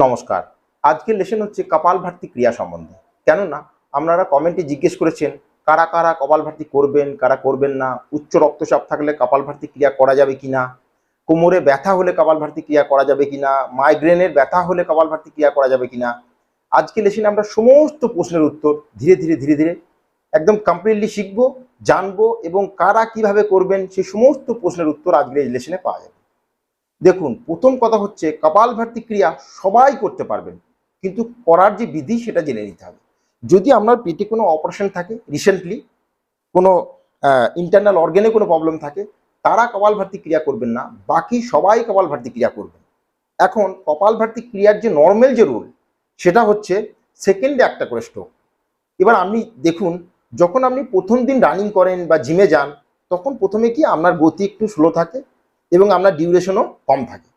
নমস্কার। আজকের লেসন হচ্ছে কপালভাতি ক্রিয়া সম্বন্ধে। কেননা, আপনারা কমেন্টে জিজ্ঞেস করেছেন, কারা কারা কপালভাতি করবেন, কারা করবেন না, উচ্চ রক্তচাপ থাকলে কপালভাতি ক্রিয়া করা যাবে কিনা, কোমরে ব্যথা হলে কপালভাতি ক্রিয়া করা যাবে কি না মাইগ্রেনের ব্যথা হলে কপালভাতি ক্রিয়া করা যাবে কিনা আজকে লেসনে আমরা সমস্ত প্রশ্নের উত্তর ধীরে ধীরে ধীরে ধীরে একদম কমপ্লিটলি শিখব, জানব এবং কারা কীভাবে করবেন, সেই সমস্ত প্রশ্নের উত্তর আজকের এই লেসনে পাওয়া যাবে। দেখুন, প্রথম কথা হচ্ছে কপাল কপালভাতি ক্রিয়া সবাই করতে পারবেন, কিন্তু করার যে বিধি সেটা জেনে নিতে হবে। যদি আপনার পেটে কোনো অপারেশন থাকে রিসেন্টলি কোনো ইন্টারনাল অর্গানে কোনো প্রবলেম থাকে, তারা কপাল কপালভাতি ক্রিয়া করবেন না, বাকি সবাই কপাল কপালভাতি ক্রিয়া করবেন। এখন কপাল কপালভাতি ক্রিয়ার যে নর্মাল যে রুল সেটা হচ্ছে সেকেন্ডে একটা করে স্ট্রোক এবার আপনি দেখুন, যখন আপনি প্রথম দিন রানিং করেন বা জিমে যান, তখন প্রথমে কি আপনার গতি একটু স্লো থাকে এবং আপনার ডিউরেশনও কম থাকে।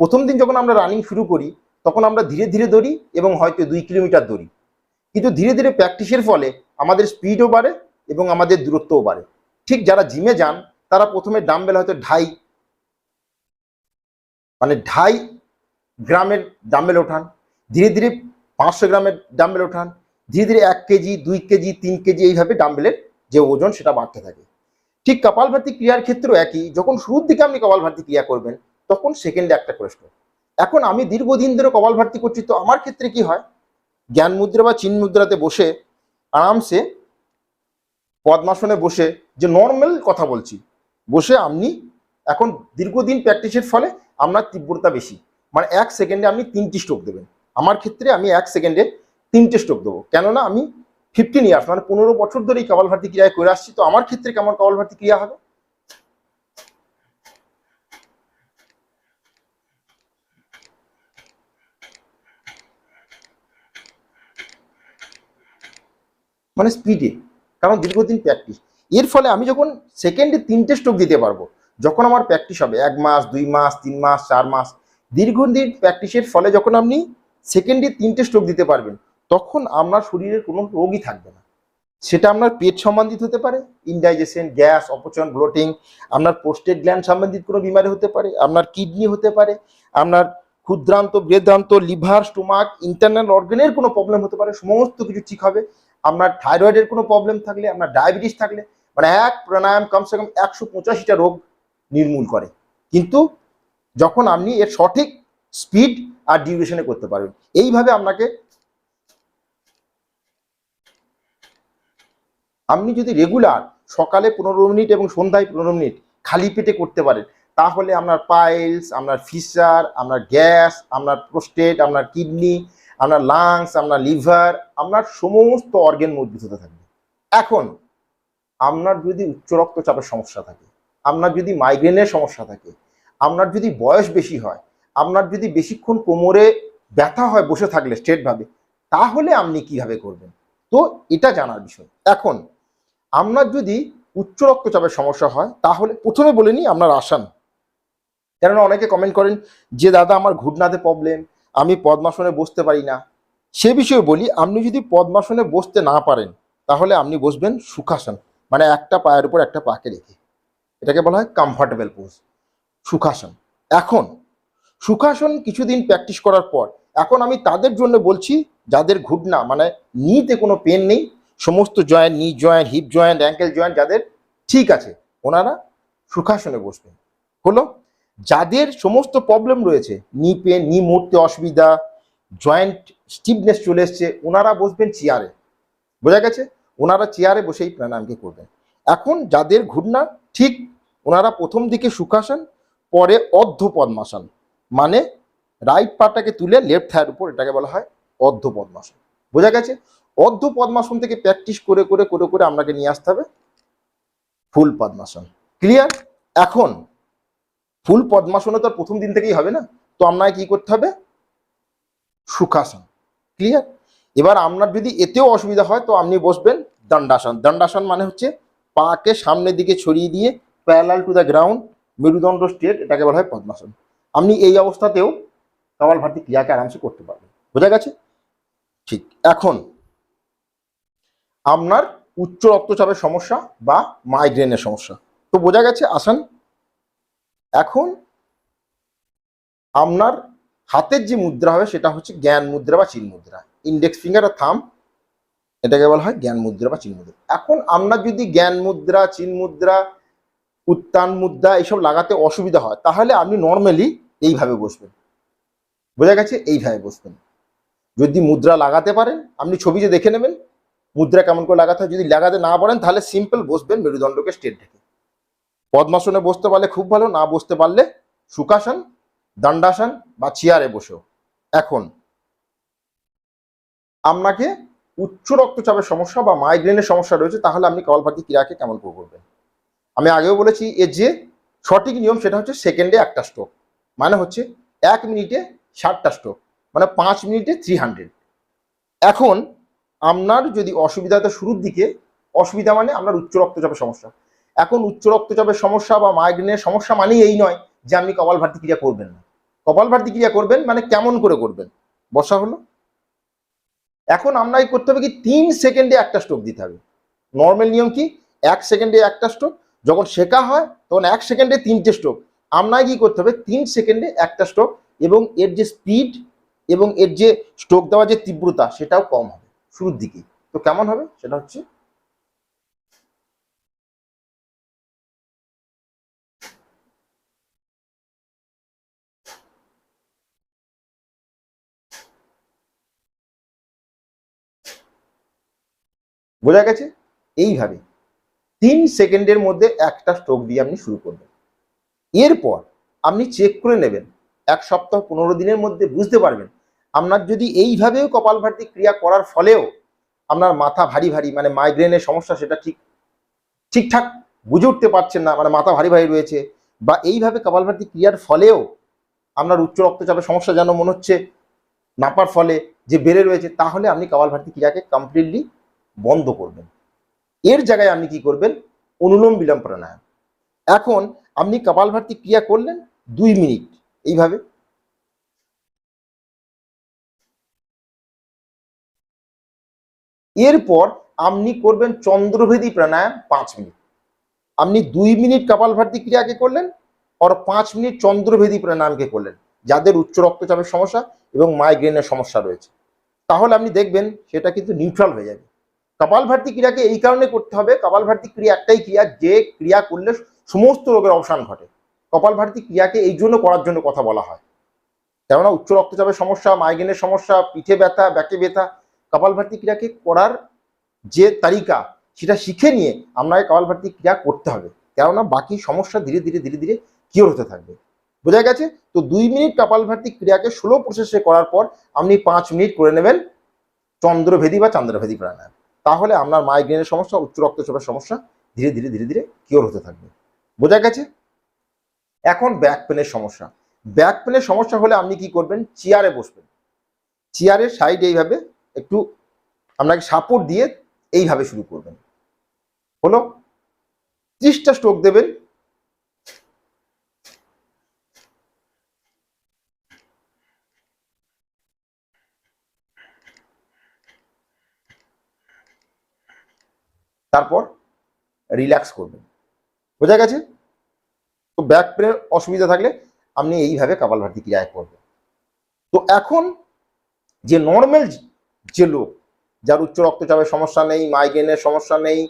প্রথম দিন যখন আমরা রানিং শুরু করি, তখন আমরা ধীরে ধীরে দৌড়ি এবং হয়তো দুই কিলোমিটার দৌড়ি। কিন্তু ধীরে ধীরে প্র্যাকটিসের ফলে আমাদের স্পিডও বাড়ে এবং আমাদের দূরত্বও বাড়ে। ঠিক যারা জিমে যান, তারা প্রথমে ডাম্বেল হয়তো ঢাই মানে ঢাই গ্রামের ডাম্বেল ওঠান। ধীরে ধীরে পাঁচশো গ্রামের ডাম্বেল ওঠান। ধীরে ধীরে এক কেজি, দুই কেজি, তিন কেজি এইভাবে ডাম্বেলের যে ওজন, সেটা বাড়তে থাকে। ঠিক কপালভাতি ক্রিয়ার ক্ষেত্রেও একই। যখন শুরুর দিকে আপনি কপালভাতি ক্রিয়া করবেন, তখন সেকেন্ডে একটা করে। এখন আমি দীর্ঘদিন ধরে কপালভাতি করছি, তো আমার ক্ষেত্রে কি হয়? জ্ঞান মুদ্রা বা চিন মুদ্রাতে বসে, আরামসে পদ্মাসনে বসে যে নর্মাল কথা বলছি, বসে আপনি এখন দীর্ঘদিন প্র্যাকটিসের ফলে আপনার তীব্রতা বেশি। মানে এক সেকেন্ডে আপনি তিনটি স্ট্রোক দেবেন। আমার ক্ষেত্রে আমি এক সেকেন্ডে তিনটে স্ট্রোক দেবো। কেননা আমি ফিফটিন ইয়ার্স মানে পনেরো বছর ধরে এই কপালভাতি ক্রিয়ায় করে আসছি। তো আমার ক্ষেত্রে কেমন কপালভাতি ক্রিয়া হবে? মানে স্পিডে কারণ দীর্ঘদিন প্র্যাকটিস এর ফলে আমি যখন সেকেন্ডে তিনটে স্ট্রোক দিতে পারব, যখন আমার প্র্যাকটিস হবে, এক মাস, দুই মাস, তিন মাস, চার মাস, দীর্ঘদিন প্র্যাকটিসের ফলে যখন আপনি সেকেন্ডে তিনটে স্ট্রোক দিতে পারবেন তখন আপনার শরীরের কোনো রোগই থাকবে না। সেটা আপনার পেট সম্বন্ধিত হতে পারে ইনডাইজেশন গ্যাস অপচন ব্লোটিং আপনার পোস্টেড গ্ল্যান্ড সম্বন্ধিত কোনো বিমারি হতে পারে, আপনার কিডনি হতে পারে, আপনার ক্ষুদ্রান্ত, বৃদ্ধান্ত লিভার স্টোমাক ইন্টারনাল অর্গানের কোনো প্রবলেম হতে পারে, সমস্ত কিছু ঠিক হবে। আপনার থাইরয়েডের কোনো প্রবলেম থাকলে, আপনার ডায়াবেটিস থাকলে মানে এক প্রাণায়াম কমসে কম একশো পঁচাশিটা রোগ নির্মূল করে। কিন্তু যখন আপনি এর সঠিক স্পিড আর ডিউরেশনে করতে পারবেন, এইভাবে আপনাকে আপনি যদি রেগুলার সকালে পনেরো মিনিট এবং সন্ধ্যায় পনেরো মিনিট খালি পেটে করতে পারেন, তাহলে আপনার পাইলস আপনার ফিসার আপনার গ্যাস আপনার প্রোস্টেট আপনার কিডনি আপনার লাংস আপনার লিভার আপনার সমস্ত অর্গেন মজবুত হতে থাকবে। এখন, আপনার যদি উচ্চ রক্তচাপের সমস্যা থাকে, আপনার যদি মাইগ্রেনের সমস্যা থাকে, আপনার যদি বয়স বেশি হয়, আপনার যদি বেশিক্ষণ কোমরে ব্যথা হয় বসে থাকলে স্ট্রেটভাবে তাহলে আপনি কীভাবে করবেন? তো এটা জানার বিষয়। এখন আপনার যদি উচ্চ রক্তচাপের সমস্যা হয়, তাহলে প্রথমে বলে নিই আপনার আসান কেননা অনেকে কমেন্ট করেন যে, দাদা, আমার ঘুটনাতে প্রবলেম আমি পদ্মাসনে বসতে পারি না। সে বিষয়ে বলি, আপনি যদি পদ্মাসনে বসতে না পারেন, তাহলে আপনি বসবেন সুখাসন মানে একটা পায়ের উপর একটা পাকে রেখে। এটাকে বলা হয় কমফর্টেবল পোজ সুখাসন। এখন, সুখাসন কিছুদিন প্র্যাকটিস করার পর, এখন আমি তাদের জন্য বলছি, যাদের ঘুটনা মানে নিতে কোনো পেন নেই সমস্ত joint knee joint hip joint ankle joint যাদের ঠিক আছে, ওনারা সুখাসনে বসবেন। হলো, যাদের সমস্ত প্রবলেম রয়েছে নি পেন নি মুড়তে অসুবিধা জয়েন্ট স্টিফনেস চলে এসছে, ওনারা বসবেন চেয়ারে বোঝা গেছে? ওনারা চেয়ারে বসেই প্রাণায়ামকে করবেন। এখন যাদের ঘূর্ণা ঠিক ওনারা প্রথম দিকে সুখাসন, পরে অর্ধ পদ্মাসন মানে রাইট পাটাকে তুলে লেফট থায়ের উপর এটাকে বলা হয় অর্ধ পদ্মাসন বোঝা গেছে? অর্ধ পদ্মাসন থেকে প্র্যাকটিস করে করে করে করে আপনাকে নিয়ে আসতে হবে। ফুল পদ্মাসন। ক্লিয়ার এখন ফুল পদ্মাসনে তো প্রথম দিন থেকেই হবে না। তো আপনাকে কি করতে হবে? সুখাসন। ক্লিয়ার এবার আপনার যদি এতেও অসুবিধা হয়, তো আপনি বসবেন দণ্ডাসন। দণ্ডাসন মানে হচ্ছে পাকে সামনের দিকে ছড়িয়ে দিয়ে প্যারালাল টু দ্য গ্রাউন্ড মেরুদণ্ড স্ট্রেট এটাকে বলা হয় পদ্মাসন। আপনি এই অবস্থাতেও কপালভাতি ক্রিয়াকে আরামসে করতে পারবেন। বোঝা গেছে? ঠিক। এখন আপনার উচ্চ রক্তচাপের সমস্যা বা মাইগ্রেনের সমস্যা। তো বোঝা গেছে, আসান। এখন আপনার হাতের যে মুদ্রা হবে, সেটা হচ্ছে জ্ঞান মুদ্রা বা চিন মুদ্রা। ইন্ডেক্স ফিঙ্গার আর থাম এটাকে বলা হয় জ্ঞান মুদ্রা বা চিন মুদ্রা। এখন আপনার যদি জ্ঞান মুদ্রা, চিন মুদ্রা উত্তান মুদ্রা এইসব লাগাতে অসুবিধা হয়, তাহলে আপনি নর্মালি এইভাবে বসবেন। বোঝা গেছে, এইভাবে বসবেন। যদি মুদ্রা লাগাতে পারেন, আপনি ছবিতে দেখে নেবেন মুদ্রা কেমন করে লাগাতে হয়, যদি লাগাতে না পারেন, তাহলে সিম্পল বসবেন মেরুদণ্ডকে স্ট্রেট রেখে পদ্মাসনে বসতে পারলে খুব ভালো, না বসতে পারলে সুখাসন দণ্ডাসন বা চেয়ারে বসেও। এখন, আপনাকে উচ্চ রক্তচাপের সমস্যা বা মাইগ্রেনের সমস্যা রয়েছে, তাহলে আপনি কপালভাতি ক্রিয়াকে কেমন করে করবেন? আমি আগেও বলেছি এর যে সঠিক নিয়ম, সেটা হচ্ছে সেকেন্ডে একটা স্ট্রোক মানে হচ্ছে এক মিনিটে ষাটটা স্ট্রোক মানে পাঁচ মিনিটে থ্রি হান্ড্রেড এখন আপনার যদি অসুবিধা তো শুরুর দিকে, অসুবিধা মানে আপনার উচ্চ রক্তচাপের সমস্যা। এখন উচ্চ রক্তচাপের সমস্যা বা মাইগ্রেনের সমস্যা মানেই এই নয় যে আপনি কপাল কপালভাতি ক্রিয়া করবেন না। কপাল কপালভাতি ক্রিয়া করবেন মানে কেমন করে করবেন? বসা হলো। এখন আপনাকে করতে হবে কি, তিন সেকেন্ডে একটা স্ট্রোক দিতে হবে। নর্মাল নিয়ম কি? এক সেকেন্ডে একটা স্ট্রোক যখন শেখা হয়, তখন এক সেকেন্ডে তিনটে স্ট্রোক আপনাকে কি করতে হবে? তিন সেকেন্ডে একটা স্ট্রোক এবং এর যে স্পিড এবং এর যে স্ট্রোক দেওয়ার যে তীব্রতা, সেটাও কম হবে। শুরুর দিকেই। তো কেমন হবে? সেটা হচ্ছে বোঝা গেছে? এইভাবে তিন সেকেন্ডের মধ্যে একটা স্ট্রোক দিয়ে আপনি শুরু করবেন। এরপর আপনি চেক করে নেবেন। এক সপ্তাহ, পনেরো দিনের মধ্যে বুঝতে পারবেন আপনার যদি এইভাবেও কপাল কপালভাতি ক্রিয়া করার ফলেও আপনার মাথা ভারী ভারী মানে মাইগ্রেনের সমস্যা সেটা ঠিক, ঠিকঠাক বুঝে উঠতে পারছেন না মানে মাথা ভারী ভারী রয়েছে, বা এইভাবে কপাল কপালভাতি ক্রিয়ার ফলেও আপনার উচ্চ রক্তচাপের সমস্যা যেন মনে হচ্ছে নাপার ফলে যে বেড়ে রয়েছে, তাহলে আপনি কপাল কপালভাতি ক্রিয়াকে কমপ্লিটলি বন্ধ করবেন। এর জায়গায় আপনি কি করবেন? অনুলোম বিলোম প্রাণায়াম। এখন আপনি কপাল কপালভাতি ক্রিয়া করলেন দুই মিনিট, এইভাবে এরপর আপনি করবেন চন্দ্রভেদী প্রাণায়াম পাঁচ মিনিট। আপনি দুই মিনিট কপালভাতি ক্রিয়াকে করলেন, আর পাঁচ মিনিট চন্দ্রভেদী প্রাণায়ামকে করলেন, যাদের উচ্চ রক্তচাপের সমস্যা এবং মাইগ্রেনের সমস্যা রয়েছে। তাহলে আপনি দেখবেন সেটা কিন্তু নিউট্রাল হয়ে যাবে। কপালভাতি ক্রিয়াকে এই কারণে করতে হবে কপালভাতি ক্রিয়া একটাই ক্রিয়া, যে ক্রিয়া করলে সমস্ত রোগের অবসান ঘটে। কপালভাতি ক্রিয়াকে এই জন্য করার জন্য কথা বলা হয়। কেননা উচ্চ রক্তচাপের সমস্যা মাইগ্রেনের সমস্যা, পিঠে ব্যথা, ব্যাকে ব্যথা কপালভাতি ক্রিয়াকে করার যে তালিকা, সেটা শিখে নিয়ে আপনাকে কপালভাতি ক্রিয়া করতে হবে। কেননা বাকি সমস্যা ধীরে ধীরে ধীরে ধীরে কিওর হতে থাকবে। বোঝা গেছে? তো দুই মিনিট কপালভাতি ক্রিয়াকে ষোলো প্রসেসে করার পর আপনি পাঁচ মিনিট করে নেবেন চন্দ্রভেদী বা চন্দ্রভেদী প্রাণায়াম। তাহলে আপনার মাইগ্রেনের সমস্যা, উচ্চ রক্তচাপের সমস্যা ধীরে ধীরে ধীরে ধীরে কিওর হতে থাকবে। বোঝা গেছে? এখন ব্যাক পেনের সমস্যা। ব্যাক পেনের সমস্যা হলে আপনি কি করবেন? চেয়ারে বসবেন। চেয়ারের সাইড এইভাবে একটু আপনাকে সাপোর্ট দিয়ে এইভাবে শুরু করবেন। হলো ত্রিশটা স্ট্রোক দেবেন। তারপর রিল্যাক্স করবেন। বোঝা গেছে? তো ব্যাক পেনের অসুবিধা থাকলে আপনি এইভাবে কপালভাতি ক্রিয়া করবেন। তো এখন যে নর্মাল যে লোক যার উচ্চ রক্তচাপের সমস্যা নেই মাইগ্রেনের সমস্যা নেই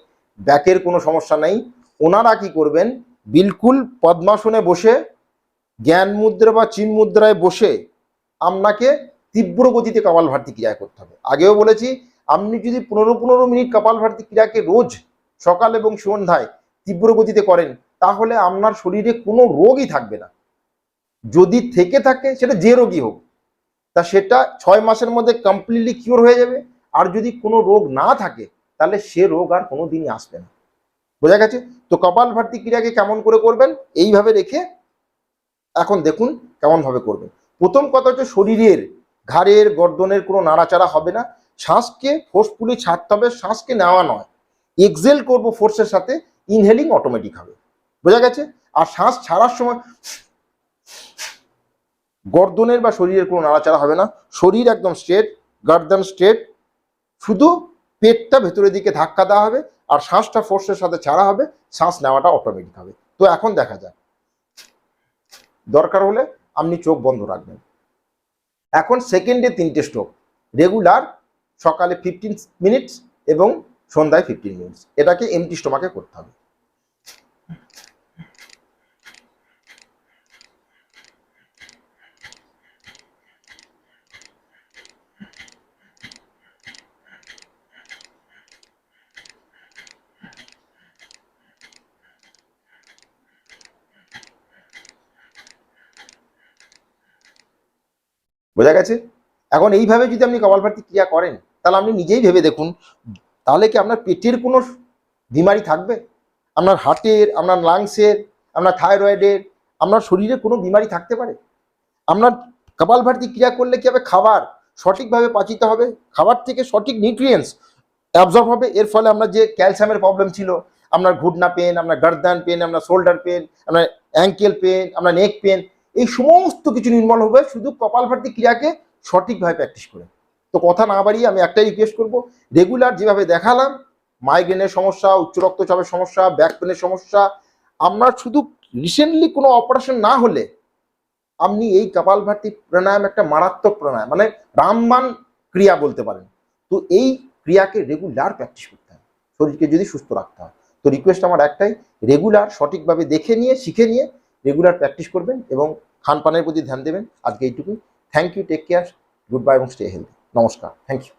ব্যাকের কোনো সমস্যা নেই, ওনারা কি করবেন? বিলকুল পদ্মাসনে বসে, জ্ঞান মুদ্রা বা চিন মুদ্রায় বসে আপনাকে তীব্র গতিতে কপালভাতি ক্রিয়া করতে হবে। আগেও বলেছি, আপনি যদি পনেরো পনেরো মিনিট কপালভাতি ক্রিয়াকে রোজ সকাল এবং সন্ধ্যায় তীব্র গতিতে করেন, তাহলে আপনার শরীরে কোনো রোগই থাকবে না। যদি থেকে থাকে, সেটা যে রোগই হোক তা সেটা ছয় মাসের মধ্যে কমপ্লিটলি কিওর হয়ে যাবে। আর যদি কোনো রোগ না থাকে, তাহলে সে রোগ আর কোনো দিনই আসবে না। বোঝা গেছে? তো কপাল ভাতি ক্রিয়াকে কেমন করে করবেন? এইভাবে রেখে এখন দেখুন কেমন ভাবে করবেন। প্রথম কথা হচ্ছে শরীরের, ঘাড়ের, গর্দনের কোনো নাড়াচাড়া হবে না। শ্বাসকে ফোর্সফুলি ছাড়তে হবে, শ্বাসকে নেওয়া নয়। এক্সেল করব ফোর্সের সাথে ইনহেলিং অটোমেটিক হবে। বোঝা গেছে? আর শ্বাস ছাড়ার সময় গর্দনের বা শরীরের কোনো নাড়াচাড়া হবে না। শরীর একদম স্ট্রেট গার্দন স্ট্রেট শুধু পেটটা ভেতরের দিকে ধাক্কা দেওয়া হবে আর শ্বাসটা ফোর্সের সাথে ছাড়া হবে, শ্বাস নেওয়াটা অটোমেটিক হবে। তো এখন দেখা যাক। দরকার হলে আপনি চোখ বন্ধ রাখবেন। এখন সেকেন্ডে তিনটে স্ট্রোক রেগুলার সকালে ফিফটিন মিনিটস এবং সন্ধ্যায় ফিফটিন মিনিটস এটাকে এমটি স্টোমাকে করতে হবে। বোঝা গেছে? এখন এইভাবে যদি আপনি কপালভাতি ক্রিয়া করেন, তাহলে আপনি নিজেই ভেবে দেখুন, তাহলে কি আপনার পেটের কোনো বিমারি থাকবে? আপনার হার্টের, আপনার লাংসের, আপনার থাইরয়েডের, আপনার শরীরে কোনো বিমারি থাকতে পারে? আপনার কপালভাতি ক্রিয়া করলে কি হবে? খাবার সঠিকভাবে পাচিত হবে, খাবার থেকে সঠিক নিউট্রিয়েন্টস অ্যাবজর্ব হবে, এর ফলে আপনার যে ক্যালসিয়ামের প্রবলেম ছিল, আপনার ঘুটনা পেন আপনার গার্দান পেন আপনার শোল্ডার পেন আপনার অ্যাঙ্কেল পেন আপনার নেক পেন এই সমস্ত কিছু নির্মল হবে, শুধু কপাল কপালভাতি ক্রিয়াকে সঠিকভাবে প্র্যাকটিস করে। তো কথা না বাড়িয়ে আমি একটাই রিকোয়েস্ট করব রেগুলার যেভাবে দেখালাম মাইগ্রেনের সমস্যা, উচ্চ রক্তচাপের সমস্যা ব্যাক পেনের সমস্যা আপনার শুধু রিসেন্টলি কোনো অপারেশন না হলে আপনি এই কপাল কপালভাতি প্রাণায়াম একটা মারাত্মক প্রাণায়াম মানে রামবান ক্রিয়া বলতে পারেন। তো এই ক্রিয়াকে রেগুলার প্র্যাকটিস করতে হবে, শরীরকে যদি সুস্থ রাখতে হয়। তো রিকোয়েস্ট আমার একটাই রেগুলার সঠিকভাবে দেখে নিয়ে, শিখে নিয়ে রেগুলার প্র্যাকটিস করবেন এবং খানপানের প্রতি ধ্যান দেবেন। আজকে এইটুকুই। Thank you take care good bye এবং স্টে হেলদি নমস্কার। Thank you